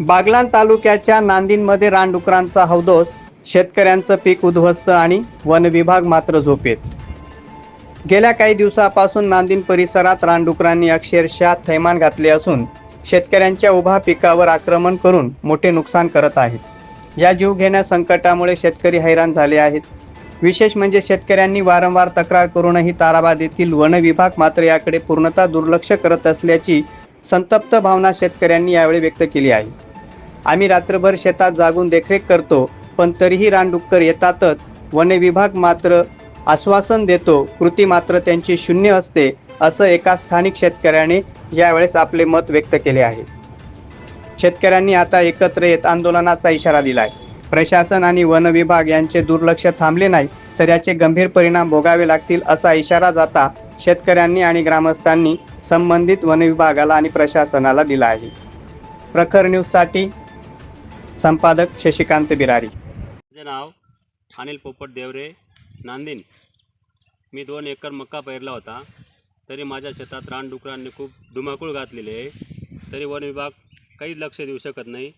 बागलान तालुक्याच्या नांदींमध्ये रानडुकरांचा हौदोस शेतकऱ्यांचं पीक उद्ध्वस्त आणि वन विभाग मात्र झोपेत. गेल्या काही दिवसापासून नांदीन परिसरात रानडुकरांनी अक्षरशः थैमान घातले असून शेतकऱ्यांच्या उभा पिकावर आक्रमण करून मोठे नुकसान करत आहेत. या जीवघेण्या संकटामुळे शेतकरी हैराण झाले आहेत. विशेष म्हणजे शेतकऱ्यांनी वारंवार तक्रार करूनही ताराबाद येथील वन विभाग मात्र याकडे पूर्णतः दुर्लक्ष करत असल्याची संतप्त भावना शेतकऱ्यांनी यावेळी व्यक्त केली आहे. आम्ही रात्रभर शेतात जागून देखरेख करतो पण तरीही रानडुक्कर येतातच. वन विभाग मात्र आश्वासन देतो कृती मात्र त्यांची शून्य असते असं एका स्थानिक शेतकऱ्याने यावेळेस आपले मत व्यक्त केले आहे. शेतकऱ्यांनी आता एकत्र येत आंदोलनाचा इशारा दिला आहे प्रशासन आणि वन विभाग यांचे दुर्लक्ष थांबले नाही तर याचे गंभीर परिणाम भोगावे लागतील असा इशारा जाता शेतकऱ्यांनी आणि ग्रामस्थांनी संबंधित वन विभागाला आणि प्रशासनाला दिला आहे. प्रखर न्यूजसाठी संपादक शशिकांत बिरारी. माझे नाव अनिल पोपट देवरे नांदिन. मी दोन एकर मक्का पेरला होता. तरी माझ्या शेतात रानडुकरांनी खूप धुमाकूळ घातलेले आहे. तरी वन विभाग काहीच लक्ष देऊ शकत नाही.